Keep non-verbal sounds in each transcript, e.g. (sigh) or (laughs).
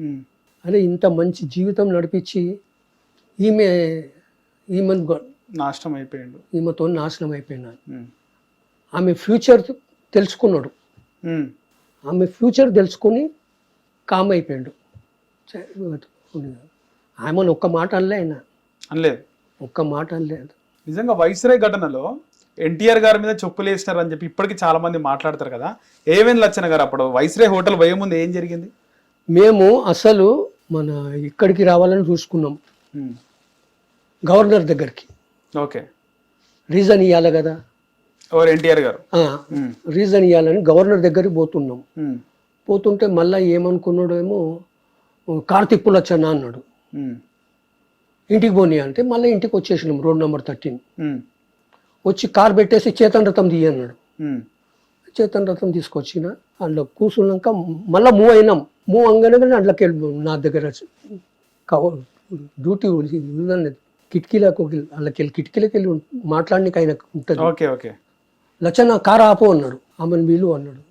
ఉమ్. అరే ఇంత మంచి జీవితం నడిపించి ఈమె ఈమె నాశనం అయిపోయిండు. ఈమెతో నాశనం అయిపోయినాను ఉమ్. ఆమె ఫ్యూచర్ తెలుసుకున్నాడు. ఉమ్. ఆమె ఫ్యూచర్ తెలుసుకొని కామ్ అయిపోయాడు. ఆమెను ఒక్క మాట అనలే ఆయన. అనలేదు. ఒక్క మాట అనలేదు. నిజంగా వైస్రాయ్ ఘటనలో ఎన్టీఆర్ గారి మీద చెప్పులు వేసినారు అని చెప్పి ఇప్పటికీ చాలా మంది మాట్లాడతారు కదా. ఏమేమి లచ్చన గారు అప్పుడు వైస్రాయ్ హోటల్ పోయే ముందు ఏం జరిగింది? మేము అసలు మన ఇక్కడికి రావాలని చూసుకున్నాం ఉమ్. గవర్నర్ దగ్గరికి ఓకే రీజన్ ఇవ్వాలి కదా ఎవరు ఎన్టీఆర్ గారు ఉమ్. రీజన్ ఇవ్వాలని గవర్నర్ దగ్గరికి పోతున్నాం ఉమ్. పోతుంటే మళ్ళీ ఏమనుకున్నాడు ఏమో కార్తిక్ పులచ్చన్న అన్నాడు. ఇంటికి పోనీ అంటే మళ్ళీ ఇంటికి వచ్చేసినాం రోడ్ నెంబర్ థర్టీన్. వచ్చి కార్ పెట్టేసి చేతన్ రథం తీయ అన్నాడు ఉమ్. చేతన్ రథం తీసుకొచ్చిన అందులో కూర్చున్నాక మళ్ళీ మూవ్ అయినాం మూవ్ అంగానే అందులోకి వెళ్ళి నా దగ్గర డ్యూటీ ఉందని కిటికీలకు అందులోకి వెళ్ళి కిటికీలకు వెళ్ళి మాట్లాడడానికి ఆయన ఉంటుంది. Okay okay. లచ్చన్న కార్ ఆపు అన్నాడు. ఆమెను వీలు అన్నాడు.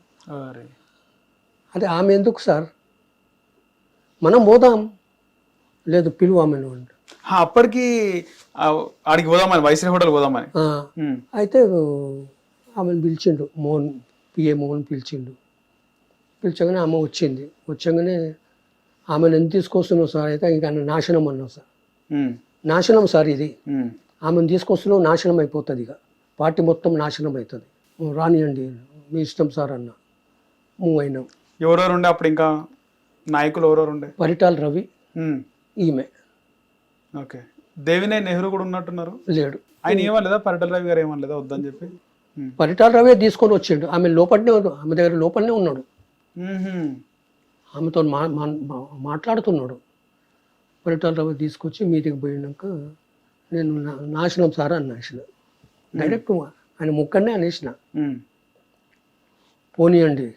అదే ఆమె ఎందుకు సార్? మనం పోదాం. లేదు పిలువు ఆమెను అన్నాడు అప్పటికి ఆడికి పోదామని హోటల్ పోదామని. అయితే ఆమెను పిలిచిండు. మోహన్ పిఏ మోహన్ పిలిచిండు. పిలిచగానే ఆమె వచ్చింది. వచ్చగానే ఆమెను ఎంత తీసుకొస్తున్నావు సార్? అయితే ఇంకా నాశనం అన్నావు సార్. నాశనం సార్ ఇది. ఆమెను తీసుకొస్తున్నావు నాశనం అయిపోతుంది ఇక. పార్టీ మొత్తం నాశనం అవుతుంది రానియండి మీ ఇష్టం సార్ అన్న. మూవ్ అయినాం. ఎవరెవరు ఉండే అప్పుడు ఇంకా? నాయకులు ఎవరెవరు ఉండే? పరిటాల రవి. ఈమె. ఓకే. దేవినే నెహ్రూ కూడా ఉన్నట్టున్నారు? లేడు. ఆయన ఏమనలేదా? పరిటల రవి గారు ఏమనలేదా? వద్దని చెప్పి. పరిటాల రవే తీసుకొని వచ్చిండు. ఆమె లోపలనే ఆమె దగ్గర లోపలనే ఉన్నాడు. ఆమెతో మా మాట్లాడుతున్నాడు. పరిటాల రవి తీసుకొచ్చి మీటింగ్ పోయినాక నేను నాశనం సార్ అన్నేసిన డైరెక్ట్ ఆయన ముక్కనే అనేసిన. పోనీయండి.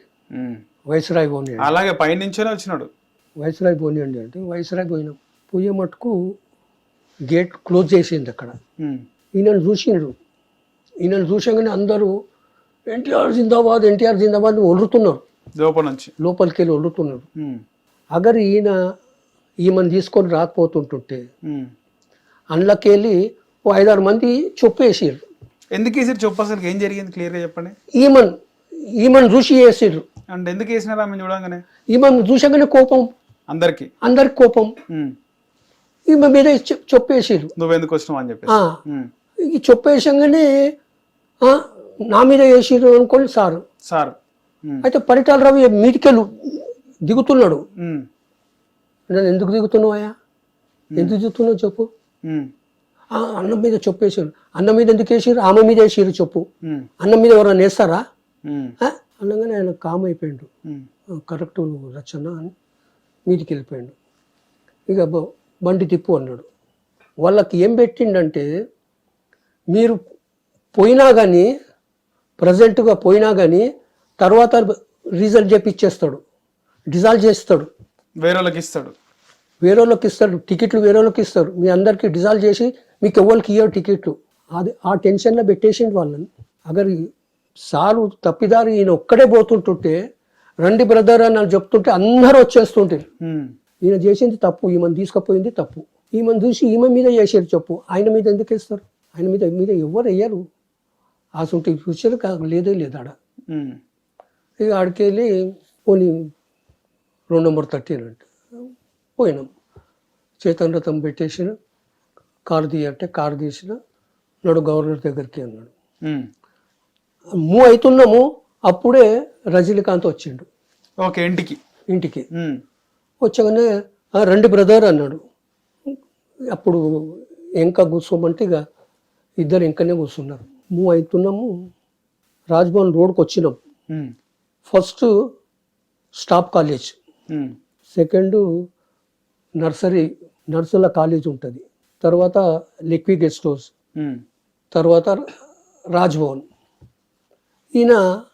వైస్రాయ్ పోనీయండి. అలాగే పైనుంచేనే వచ్చినాడు. వైస్రాయ్ పోనీయండి అంటే వైస్రాయ్ పోయినాం. పోయే మటుకు గేట్ క్లోజ్ చేసింది అక్కడ. ఈయనను చూసిండ్రు. ఈయనను చూసగానే అందరూ ఎన్టీఆర్ జిందాబాద్ ఎన్టీఆర్ జిందాబాద్ ఒలుతున్నారు లోపల నుంచి. లోపలికి వెళ్ళి ఉమ్. అగర్ ఈయన ఈమెను తీసుకొని రాకపోతుంటుంటే ఉమ్. అందులోకి వెళ్ళి ఓ ఐదారు మంది చొప్పేసిర్రు ఎందుకు వేసారు చెప్పు? అసలు ఏం జరిగింది? క్లియర్గా చెప్పండి. ఈమెన్ ఈమెను చూసి వేసిర్రు. అంటే ఎందుకు వేసినారు ఆమె చూడంగానే? ఈమెను చూసగానే కోపం. అందరికి? అందరికి కోపం. ఈమె మీద చె- చొప్పేసిర్రు నువ్వెందుకు వచ్చినావు అని చెప్పి ఈ చొప్పేసంగానే ఆ, నా మీద వేసిర్రు అనుకోండి సారు. సార్. అయితే పరిటాల రవి మీటికెళ్ళు దిగుతున్నాడు. ఉమ్. నేను ఎందుకు దిగుతున్నావా ఎందుకు దిగుతున్నావు చెప్పు. అన్నం మీద చొప్పేసారు అన్నం మీద ఎందుకు వేసారు? ఆమె మీద వేసారు చెప్పు. అన్నం మీద ఎవరైనా వేస్తారా? అనగానే ఆయన కామ్ అయిపోయాడు. కరెక్ట్ నువ్వు రచన అని మీదికి వెళ్ళిపోయాడు. ఇక బండి తిప్పు అన్నాడు. వాళ్ళకి ఏం పెట్టిండంటే మీరు పోయినా కానీ ప్రజెంట్గా పోయినా కానీ తర్వాత రిజల్ట్ చేపిచ్చేస్తాడు. డిజాల్వ్ చేస్తాడు. వేరే వాళ్ళకి ఇస్తాడు వేరే వాళ్ళకి ఇస్తాడు టికెట్లు వేరే వాళ్ళకి ఇస్తారు మీ అందరికి డిజాల్వ్ చేసి మీకు ఎవరికి ఇయ్యరు టికెట్లు. అది ఆ టెన్షన్లో పెట్టేసిండు వాళ్ళని. అగర్ సారు తప్పిదారు ఈయన ఒక్కడే పోతుంటుంటే రండి బ్రదర్ అని నాకు చెప్తుంటే అందరూ వచ్చేస్తుంటారు ఉమ్. ఈయన చేసింది తప్పు ఈమెను తీసుకుపోయింది తప్పు. ఈమెను చూసి ఈమె మీద చేసేది చెప్పు. ఆయన మీద ఎందుకు వేస్తారు? ఆయన మీద మీద ఎవరు వేయరు? అసలు ఫ్యూచర్ లేదే లేదు ఆడ. ఇక ఆడికి వెళ్ళి పోనీ రెండు నెంబర్ థర్టీన్ అంటే. పోయినాం. చేతన్ రథం పెట్టేసిన కారు తీయంటే కారు తీసిన నడు గవర్నర్ దగ్గరికి అన్నాడు. మూవ్ అవుతున్నాము అప్పుడే రజనీకాంత్ వచ్చిండు. ఓకే ఇంటికి. ఇంటికి. వచ్చగానే "ఆ, రండి బ్రదర్ అన్నాడు. అప్పుడు ఇంకా కూర్చోమంటే ఇక ఇద్దరు ఇంకనే కూర్చున్నారు. మూవ్ అవుతున్నాము రాజ్భవన్ రోడ్కి వచ్చినాం. First stop college. Second nursery నర్సుల college ఉంటుంది. తర్వాత లిక్వి గెస్ట్ హౌస్. తర్వాత రాజ్భవన్. ఈయన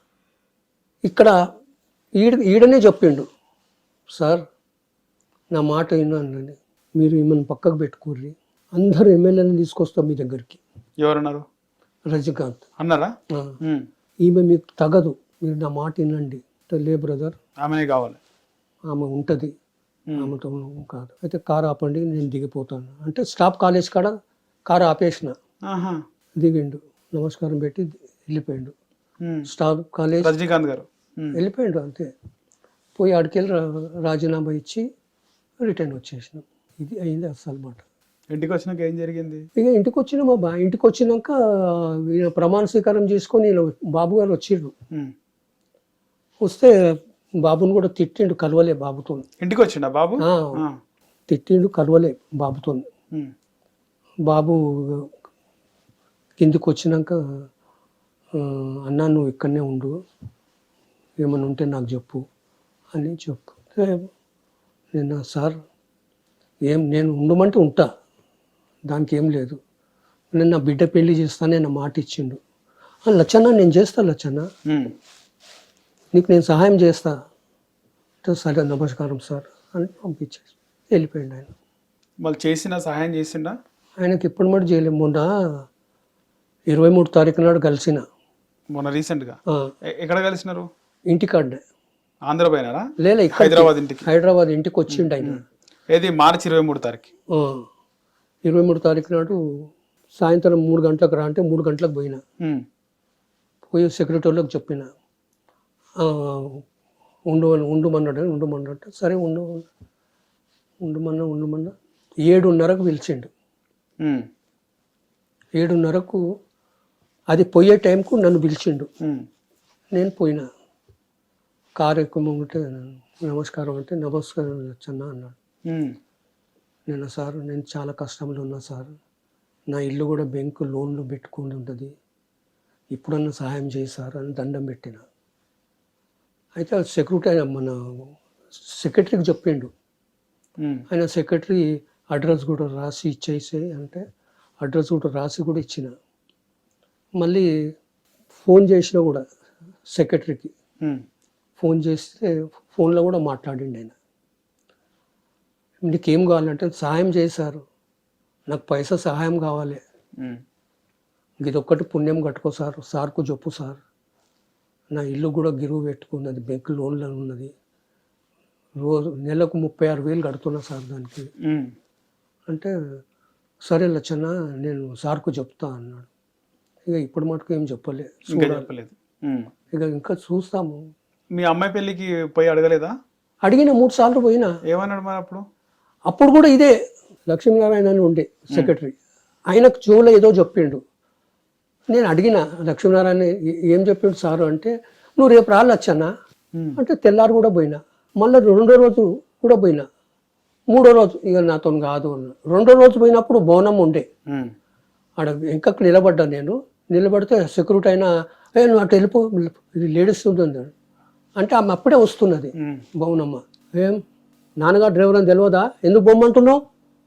ఇక్కడ ఈడ ఈడనే చెప్పిండు. సార్ నా మాట విన్నాను మీరు ఈమెను పక్కకు పెట్టుకోర్రి. అందరు ఎమ్మెల్యేలను తీసుకొస్తాం మీ దగ్గరికి. ఎవరన్నారు? రజనీకాంత్. అన్నారా. ఈమె మీకు తగదు. మీరు నా మాట వినండి. లే బ్రదర్. ఆమెనే కావాలి. ఆమె ఉంటుంది. ఆమెతో కాదు. అయితే కారు ఆపండి నేను దిగిపోతాను. అంటే స్టాప్ కాలేజ్ కాడ కారు ఆపేసిన. దిగిండు. నమస్కారం పెట్టి వెళ్ళిపోయిండు. స్టాప్ కాలేజ్ రజనీకాంత్ గారు. వెళ్ళిపోయిండు అంతే. పోయి ఆడికెళ్ళి రాజీనామా ఇచ్చి రిటర్న్ వచ్చేసినాం. ఇది అయింది అసలు మాట. ఇంటికి వచ్చినాక ఏం జరిగింది? ఇక ఇంటికి వచ్చిన మా బా ఇంటికి వచ్చినాక ప్రమాణ స్వీకారం చేసుకొని బాబు గారు వచ్చిండ్రు ఉమ్. వస్తే బాబుని కూడా తిట్టిండు కలవలే బాబుతో. ఇంటికి వచ్చిండా బాబు. తిట్టిండు కలవలే బాబుతో. బాబు కిందికి వచ్చినాక అన్నా నువ్వు ఇక్కడనే ఉండు. ఏమైనా ఉంటే నాకు చెప్పు అని చెప్తే నేను సార్ ఏం నేను ఉండమంటే ఉంటా. దానికి ఏం లేదు. నేను నా బిడ్డ పెళ్ళి చేస్తానే నా మాట ఇచ్చిండు. "ఆ, లచ్చన్న నేను చేస్తా లచ్చన్న. నీకు నేను సహాయం చేస్తా సరే నమస్కారం సార్ అని పంపించేసి వెళ్ళిపోయిండు ఆయన. వాళ్ళు చేసిన సహాయం చేసిండా? ఆయనకి ఇప్పుడు మటు చేయలేము మొన్న ఇరవై మూడు తారీఖు నాడు కలిసిన. మొన్న రీసెంట్గా ఆ, ఎ- ఎక్కడ కలిసినారు? ఇంటికాడనే. ఆంధ్ర పోయినారా లేలే ఇక్కడ హైదరాబాద్ ఇంటికి. హైదరాబాద్ ఇంటికి వచ్చిండు ఆయన. ఏది మార్చి ఇరవై మూడు తారీఖు? ఇరవై మూడు తారీఖు నాడు సాయంత్రం మూడు గంటలకు రా అంటే మూడు గంటలకు పోయినా. పోయి సెక్రటరీలకు చెప్పిన. ఉండు ఉండమన్నాడు ఉండమన్నట్టు సరే ఉండు ఉండమన్నా ఉండమన్నా ఏడున్నరకు పిలిచిండు. ఏడున్నరకు అది పోయే టైంకు నన్ను పిలిచిండు. నేను పోయినా. కారు ఎక్కువ ఉంటే నమస్కారం అంటే నమస్కారం వచ్చన్నా అన్నాడు. ఉమ్. నేను సార్ నేను చాలా కష్టంలో ఉన్నా సార్. నా ఇల్లు కూడా బ్యాంకు లోన్లు పెట్టుకుని ఉంటుంది. ఇప్పుడన్నా సహాయం చేయి సార్ అని దండం పెట్టిన. అయితే ఆ సెక్యూరిటీ ఆయన మన సెక్రటరీకి చెప్పిండు. ఆయన సెక్రటరీ అడ్రస్ కూడా రాసి ఇచ్చేసి అంటే అడ్రస్ కూడా రాసి కూడా ఇచ్చిన. మళ్ళీ ఫోన్ చేసినా కూడా సెక్రటరీకి. ఫోన్ చేస్తే ఫోన్లో కూడా మాట్లాడిండు ఆయన. నీకేం కావాలంటే సహాయం చేశారు. నాకు పైసా సహాయం కావాలి. ఇది ఒక్కటి పుణ్యం కట్టుకో సార్. సార్కు చెప్పు సార్. నా ఇల్లు కూడా గిరువు పెట్టుకున్నది బ్యాంక్ లోన్లో ఉన్నది. రోజు నెలకు ముప్పై ఆరు వేలు కడుతున్నా సార్ దానికి. అంటే సరే లచ్చన్న నేను సార్కు చెప్తా అన్నాడు. ఇక ఇప్పుడు మటుకు ఏం చెప్పలే చెప్పలేదు. ఇక ఇంకా చూస్తాము. మీ అమ్మాయి పెళ్ళికి పోయి అడగలేదా? అడిగిన మూడు సార్లు పోయినా. ఏమన్నాడు మరి అప్పుడు? అప్పుడు కూడా ఇదే లక్ష్మీనారాయణ అని ఉండే సెక్రటరీ. ఆయనకు చెవులో ఏదో చెప్పిండు. నేను అడిగిన లక్ష్మీనారాయణ ఏ- చెప్పిండు సారు అంటే నువ్వు రేపు రాలచ్చన్నా ఉమ్. అంటే తెల్లారు కూడా పోయినా. మళ్ళీ రెండో రోజు కూడా పోయినా. మూడో రోజు ఇక నాతో కాదు అన్న. రెండో రోజు పోయినప్పుడు బోనం ఉండే. ఆడ ఇంకా నిలబడ్డా నేను. నిలబడితే సెక్యూరిటీ అయినా ఏ నువ్వు అటు వెళ్ళిపో లేడీస్ ఉంటుంది. అంటే ఆమె అప్పుడే వస్తున్నది ఉమ్. బావునమ్మా ఏం? నాన్నగారు డ్రైవర్ అని తెలియదా ఎందుకు బొమ్మంటున్నావు?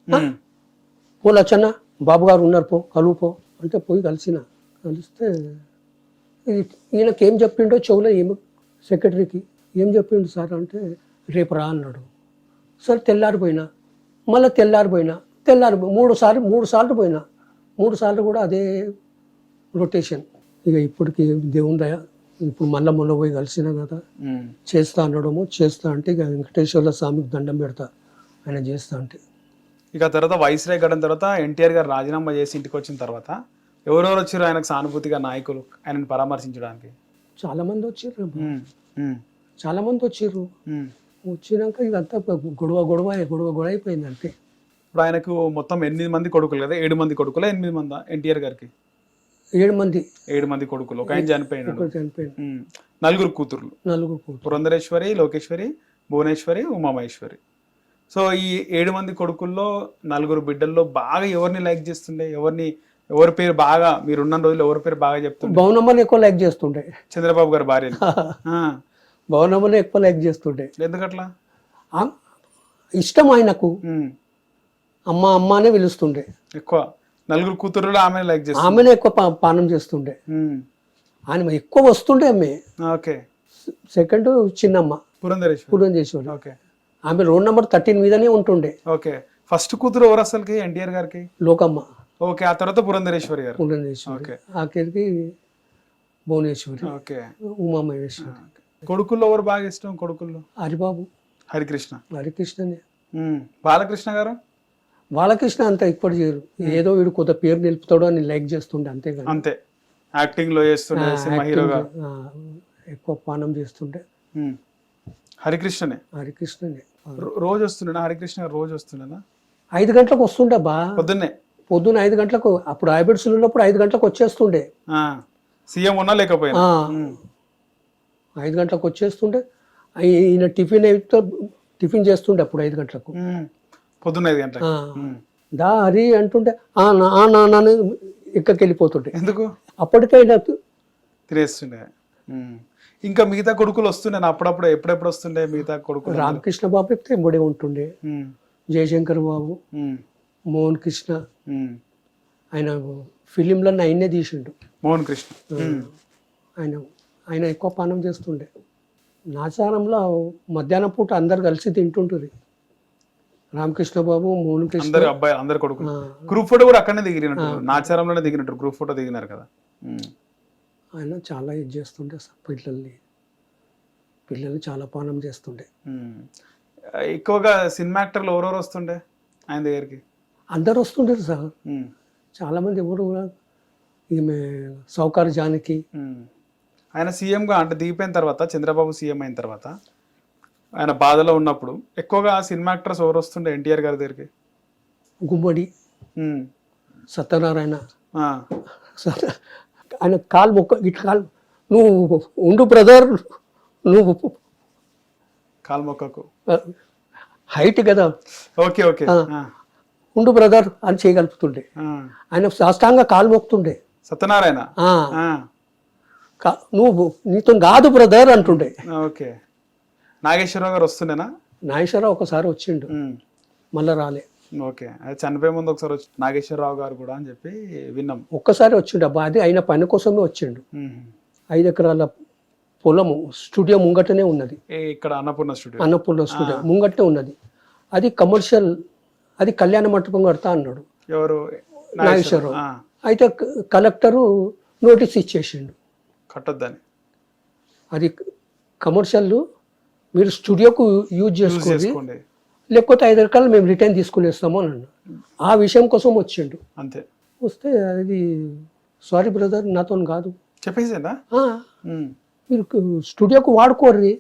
ఉమ్. పో లచ్చన్న బాబు గారు ఉన్నారు పో కలువు పో అంటే పోయి కలిసిన. కలిస్తే ఈయనకి ఏం చెప్పిండో చెవులో ఏమి సెక్రటరీకి ఏం చెప్పిండు సార్ అంటే రేపు రా అన్నాడు. సరే తెల్లారిపోయినా మళ్ళీ తెల్లారిపోయినా తెల్లారి మూడు సార్లు మూడు సార్లు పోయినా? మూడు సార్లు కూడా అదే రొటేషన్. ఇక ఇప్పటికి దేవుని దయ ఇప్పుడు మళ్ళీ మొన్న పోయి కలిసినా కదా. చేస్తా అనడము చేస్తా అంటే ఇక వెంకటేశ్వర్ల స్వామికి దండం పెడతా ఆయన చేస్తా అంటే. ఇక తర్వాత వైస్రాయ్ గడన తర్వాత ఎన్టీఆర్ గారు రాజీనామా చేసి ఇంటికి వచ్చిన తర్వాత ఎవరెవరు వచ్చారు ఆయనకు సానుభూతిగా నాయకులు? ఆయనను పరామర్శించడానికి. చాలా మంది. ఉమ్. చాలా మంది వచ్చిర్రు ఉమ్. వచ్చినాక ఇదంతా గొడవ గొడవ గొడవ గొడవ అయిపోయింది అంతే. ఇప్పుడు ఆయనకు మొత్తం ఎనిమిది మంది కొడుకులు కదా? ఏడు మంది కొడుకులు? ఎనిమిది మంది? ఎన్టీఆర్ గారికి? ఏడు మంది. ఏడు మంది కొడుకులు. ఒక ఆయన చనిపోయినాడు. నలుగురు కూతుర్లు. నలుగురు కూతురు పురంధరేశ్వరి లోకేశ్వరి భువనేశ్వరి ఉమామహేశ్వరి. సో ఈ ఏడు మంది కొడుకుల్లో నలుగురు బిడ్డల్లో బాగా ఎవరిని లైక్ చేస్తుండే? ఎవరిని ఎవరి పేరు బాగా మీరు ఉన్న రోజులు ఎవరి పేరు బాగా చెప్తుండే? భవనమ్మని ఎక్కువ లైక్ చేస్తుండే. చంద్రబాబు గారి భార్యని. (laughs) ఆ, భవనమ్మని ఎక్కువ లైక్ చేస్తుండే. ఎందుకట్లా? ఇష్టం ఆయనకు. అమ్మ అమ్మ అనే పిలుస్తుండే. ఎక్కువ. నలుగురు కూతురులో ఆమె లైక్ చేస్తుంది ఆమెనే ఎక్కువ పానం చేస్తుండే. ఆయన ఎక్కువ వస్తుండే ఆమె ఓకే. సెకండ్ చిన్నమ్మ. పురంధరేశ్వరి. చేసేవాడు ఓకే. ఆమె రోడ్ నెంబర్ థర్టీన్ మీదనే ఉంటుండే. ఓకే. ఫస్ట్ కూతురు ఎవరు అసలుకి? ఎన్టీఆర్ గారికి? లోకమ్మ. ఓకే ఆ తర్వాత పురంధరేశ్వరి గారు. ఓకే. ఆఖరికి భువనేశ్వరి. ఓకే. ఉమామహేశ్వరి. కొడుకుల్లో ఎవరు బాగా ఇష్టం? కొడుకుల్లో? హరిబాబు. హరికృష్ణ. హరికృష్ణనే. బాలకృష్ణ గారు? బాలకృష్ణ అంత ఎక్కువ చేయరు. ఏదో వీడు కొత్త పేరు నిలుపుతాడో అని లైక్ చేస్తుండే అంతేగాని అంతే. యాక్టింగ్లో చేస్తుండే హీరోగా. ఎక్కువ పానం చేస్తుండే. హరికృష్ణనే. హరికృష్ణనే. రోజు వస్తుండేనా? హరికృష్ణ గారు రోజు వస్తుండేనా? ఐదు గంటలకు వస్తుండే బా. పొద్దున్నే. పొద్దున్న ఐదు గంటలకు అప్పుడు హైబ్రిడ్స్ ఉన్నప్పుడు ఐదు గంటలకు వచ్చేస్తుండే. సీఎం ఉన్నా లేకపోయినా. ఐదు గంటలకు వచ్చేస్తుండే ఈయన టిఫిన్ అయితే టిఫిన్ చేస్తుండే అప్పుడు ఐదు గంటలకు. పొద్దున్న ఐదు గంటలకు. దా హరి అంటుంటే ఆ నాన్న ఎక్కడికి వెళ్ళిపోతుండే ఎందుకు అప్పటికైనా తినేస్తుండే. ఇంకా మిగతా కొడుకులు వస్తుండే అప్పుడప్పుడు ఎప్పుడెప్పుడు వస్తుండే మిగతా కొడుకులు రామకృష్ణ బాబు ఎంబడే ఉంటుండే. జయశంకర్ బాబు. మోహన్ కృష్ణ. ఆయన ఫిలింలన్నీ ఆయనే తీసిండు. మోహన్ కృష్ణ. ఆయన ఆయన ఎక్కువ పానం చేస్తుండే. నాచారంలో మధ్యాహ్నం పూట అందరు కలిసి తింటుంటారు రామకృష్ణ బాబు మోహన్ కృష్ణ. అందరు అబ్బాయి అందరు గ్రూప్ ఫోటో కూడా అక్కడనే దిగినట్టు. నాచారంలోనే దిగినట్టు. గ్రూప్ ఫోటో దిగినారు కదా. ఆయన చాలా ఇది చేస్తుండే సార్ పిల్లల్ని. పిల్లల్ని చాలా పానం చేస్తుండే. ఎక్కువగా సినిమా యాక్టర్లు ఎవరెవరు వస్తుండే ఆయన దగ్గరికి? అందరు వస్తుంటారు సార్. ఉమ్. చాలా మంది ఎవరు కూడా ఈమె సౌకార్ జానకి. ఆయన సీఎంగా అంటే దిగిపోయిన తర్వాత చంద్రబాబు సీఎం అయిన తర్వాత ఆయన బాధలో ఉన్నప్పుడు ఎక్కువగా సినిమా యాక్టర్స్ ఎవరు వస్తుండే ఎన్టీఆర్ గారి దగ్గరికి? గుమ్మడి. సత్యనారాయణ. ఆయన కాలు మొక్క ఇట్లా కాలు నువ్వు ఉండు బ్రదర్ నువ్వు కాలు మొక్కకు. హైట్ కదా. Okay okay. ఉండు బ్రదర్ అని చేయగలుగుతుండే ఆ. ఆయన సాష్టాంగ కాలు మొక్కుతుండే సత్యనారాయణ? నువ్వు నీతో కాదు బ్రదర్ అంటుండే. ఓకే. నాగేశ్వరరావు గారు వస్తుండేనా? నాగేశ్వరరావు ఒకసారి వచ్చిండు. మళ్ళా రాలే. ఓకే. అది చనిపోయే ముందు ఒకసారి వచ్చి నాగేశ్వరరావు గారు కూడా అని చెప్పి విన్నాం. ఒక్కసారి వచ్చిండు అబ్బా. అది ఆయన పని కోసమే వచ్చిండు. ఐదు ఎకరాల పొలము స్టూడియో ముంగటనే ఉన్నది. ఇక్కడ అన్నపూర్ణ స్టూడియో. అన్నపూర్ణ స్టూడియో ముంగటనే ఉన్నది. అది కమర్షియల్ అది కళ్యాణ మంటపం కడతా అన్నాడు. ఎవరు? నాగేశ్వరరావు. అయితే కలెక్టరు నోటీస్ ఇచ్చేసిండు. కట్టొద్దని. అది కమర్షియల్ మీరు స్టూడియోకు యూజ్ చేసుకోండి. లేకపోతే ఐదు రకాలు మేము రిటర్న్ తీసుకునేస్తాము అని అన్నాడు. ఆ విషయం కోసం వచ్చిండు. అంతే. వస్తే అది సారీ బ్రదర్ నాతో కాదు. ఉమ్. మీరు స్టూడియోకు వాడుకోర్రి.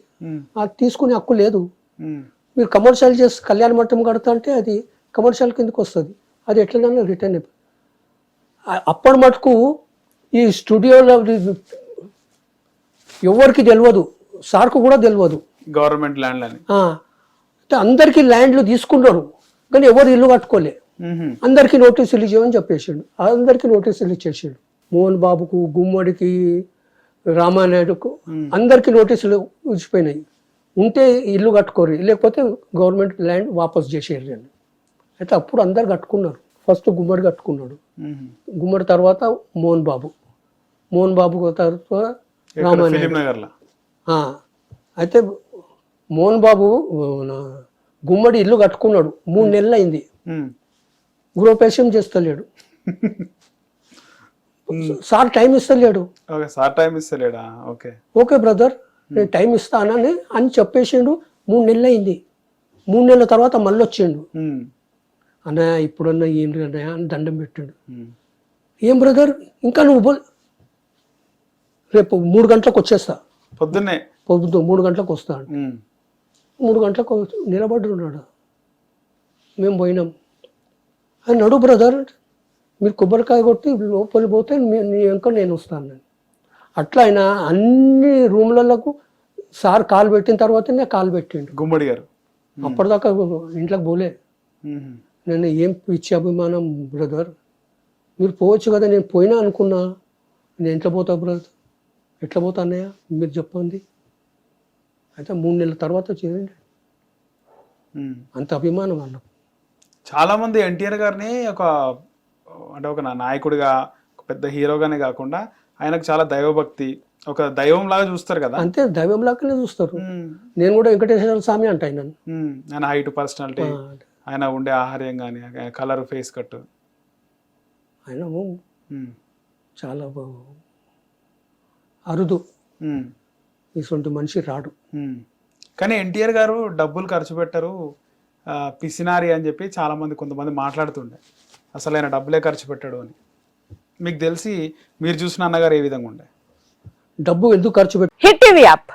అది తీసుకునే హక్కు లేదు. మీరు కమర్షియల్ చేసి కళ్యాణ మంటపం కడతా అంటే అది కమర్షియల్ కిందకి వస్తుంది. అది ఎట్లనైనా రిటర్న్ అప్పటి మటుకు ఈ స్టూడియోలో ఎవరికి తెలియదు సార్కు కూడా తెలియదు గవర్నమెంట్ ల్యాండ్ అయితే అందరికీ ల్యాండ్లు తీసుకున్నారు కానీ ఎవరు ఇల్లు కట్టుకోలే. అందరికీ నోటీసులు ఇచ్చామని చెప్పేసిండు. అందరికీ నోటీసులు ఇచ్చేసిండు. మోహన్ బాబుకు గుమ్మడికి రామానాయుడుకు అందరికీ నోటీసులు ఇచ్చిపోయినాయి. ఉంటే ఇల్లు కట్టుకోరు లేకపోతే గవర్నమెంట్ ల్యాండ్ వాపస్ చేసేయాలి అని. అయితే అప్పుడు అందరు కట్టుకున్నారు. ఫస్ట్ గుమ్మడి కట్టుకున్నాడు. గుమ్మడి తర్వాత మోహన్ బాబు. మోహన్ బాబు తర్వాత అయితే మోహన్ బాబు గుమ్మడి ఇల్లు కట్టుకున్నాడు. మూడు నెలలు అయింది. గృహప్రవేశం చేస్తలేడు. సార్ టైం ఇస్తలేడు. సార్ టైం ఇస్తలేడా? ఓకే. Okay brother. నేను టైం ఇస్తానని అని చెప్పేసిండు. మూడు నెలలు అయింది మూడు నెలల తర్వాత మళ్ళీ వచ్చిండు. అన్నయ్య ఇప్పుడన్నా ఏంటి అన్నయ్య అని దండం పెట్టాడు. ఏం బ్రదర్? ఇంకా నువ్వు రేపు మూడు గంటలకు వచ్చేస్తా. పొద్దున్నే. పొద్దున్న మూడు గంటలకు వస్తాను ఉమ్. మూడు గంటలకు నిలబడి ఉన్నాడు మేము పోయినాం. అని నడు బ్రదర్. మీరు కొబ్బరికాయ కొట్టి లోపలి పోతే నీ వెంక నేను వస్తాను నేను. అట్లా ఆయన అన్ని రూమ్లకు సార్ కాలు పెట్టిన తర్వాతనే కాలు పెట్టిండు. గుమ్మడి గారు. అప్పటిదాకా ఇంట్లోకి పోలే. ఉహుం. నేను ఏం పిచ్చి అభిమానం బ్రదర్? మీరు పోవచ్చు కదా నేను పోయినా అనుకున్నా. నేను ఎట్లా పోతా బ్రదర్? ఎట్లా పోతా అన్నయ్య? మీరు చెప్పండి. అయితే మూడు నెలల తర్వాత చేయండి. అంత అభిమానం వాళ్ళకు చాలా మంది ఎన్టీఆర్ గారిని ఒక అంటే ఒక నాయకుడిగా ఒక పెద్ద హీరోగానే కాకుండా ఆయనకు చాలా దైవభక్తి ఒక దైవం లాగా చూస్తారు కదా. అంతే దైవం లాగానే చూస్తారు. నేను కూడా వెంకటేశ్వర స్వామి అంట ఆయన ఉమ్. ఆయన హైట్ పర్సనాలిటీ. ఆయన ఉండే ఆహార్యం కానీ కలర్ ఫేస్ కట్. ఆయన చాలా అరుదు. ఇటువంటి మనిషి రాడు. కానీ ఎన్టీఆర్ గారు డబ్బులు ఖర్చు పెట్టరు. పిసినారి అని చెప్పి చాలా మంది కొంతమంది మాట్లాడుతుండే. అసలు ఆయన డబ్బులే ఖర్చు పెట్టాడు అని. మీకు తెలిసి మీరు చూసిన అన్నగారు ఏ విధంగా ఉండే? డబ్బు ఎందుకు ఖర్చు పెట్టి హిట్ టీవీ యాప్.